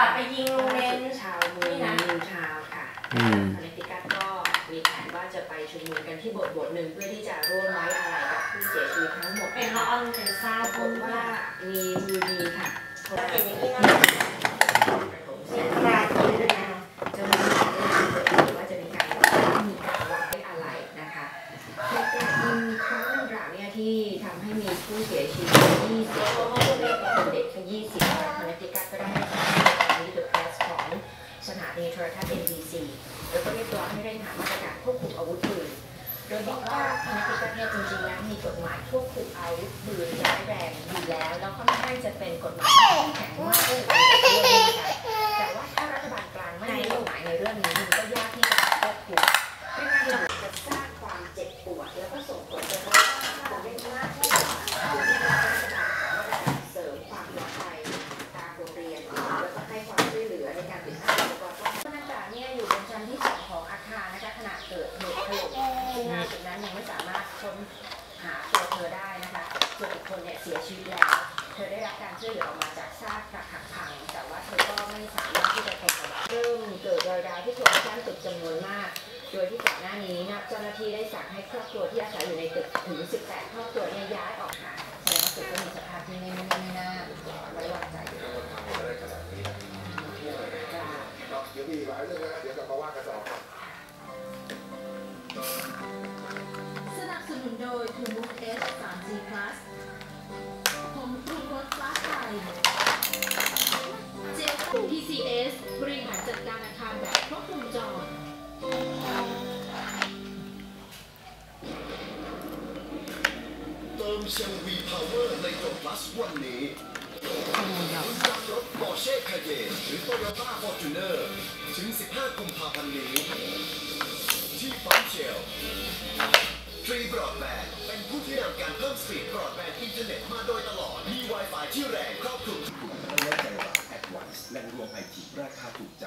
ราดไปยิงโรงเรียนชาวเมืองนิวทาวน์ค่ะอืมคอนเนตติคัตก็มีแผนว่าจะไปชุมนุมกันที่โบสถ์โบสถ์หนึ่งเพื่อที่จะร่วมไว้อะไรกับผู้เสียชีวิตทั้งหมดเป็นละออนเป็นซาปรากบุฏญว่าว่ามีมือดีค่ะเป็นอย่างนี้นะเสียงราดไปเลยนะเจ้าหน้าที่ได้เปิดเผยว่าจะมีการมีการวางไว้อะไรนะคะเหตุการณ์ยิงครั้งดังกล่าวเนี่ยที่ทำให้มีผู้เสียชีวิต20คนเป็นเด็กแค่20ค่ะคอน รทัศน์ NBC แล้วก็เรียกร้องให้เร่งหามาตรการควบคุมอาวุธปืน โดยบอกว่าคอนเนตติคัตเนี่ยจริงๆแล้วมีกฎหมายควบคุมอาวุธปืนร้ายแรงอยู่แล้ว แล้วก็ไม่ได้จะเป็นกฎหมายที่แข็งมากเลยนะคะแต่ว่าถ้ารัฐบาลกลางไม่มีกฎหมายในเรื่องนี้ ซึ่งล่าสุดนั้นยังไม่สามารถค้นหาตัวเธอได้นะคะส่วนอีกคนเนี่ยเสียชีวิตแล้ว เธอได้รับการช่วยเหลือออกมาจากซากปรักหักพัง แต่ว่าเธอก็ไม่สามารถที่จะทนกับเริ่มเกิดรอยร้าวที่โครงสร้างตึกจำนวนมาก โดยที่ก่อนหน้านี้นะเจ้าหน้าที่ได้สั่งให้ครอบครัวที่อาศัยอยู่ในตึกถึง 18 ครอบครัวเนี่ยย้ายออกห่าแสดงว่าตึกก็มีสภาพที่ไม่ไม่ไม่น่าไว้วางใจอยู่ทำมาได้เดี๋ยวมีหลายเรื่องนะ นโดย t o m o o S 3G Plus ผมปรุงรสฟ้าไทยเจล PCS บริหารจัดการอาคารแบบครบวงจรเติมเชลวีพาวเวอร์ในโจทย์ plus วันนี้รุ่นยางรถปอร์เช่คาเยนหรือโตโยต้าฟอร์จูเนอร์ถึง 15 กุมภาพันธ์นี้ ที่ปั๊มเชล ทรีบรอดแบนด์เป็นผู้ที่นำการเพิ่มสปีดบรอดแบนด์อินเทอร์เน็ตมาโดยตลอด มี Wi-Fi ที่แรงครอบคลุมไม่ไว้ใจว่าแอดวานซ์แหล่งรวมไอทีราคาถูกใจ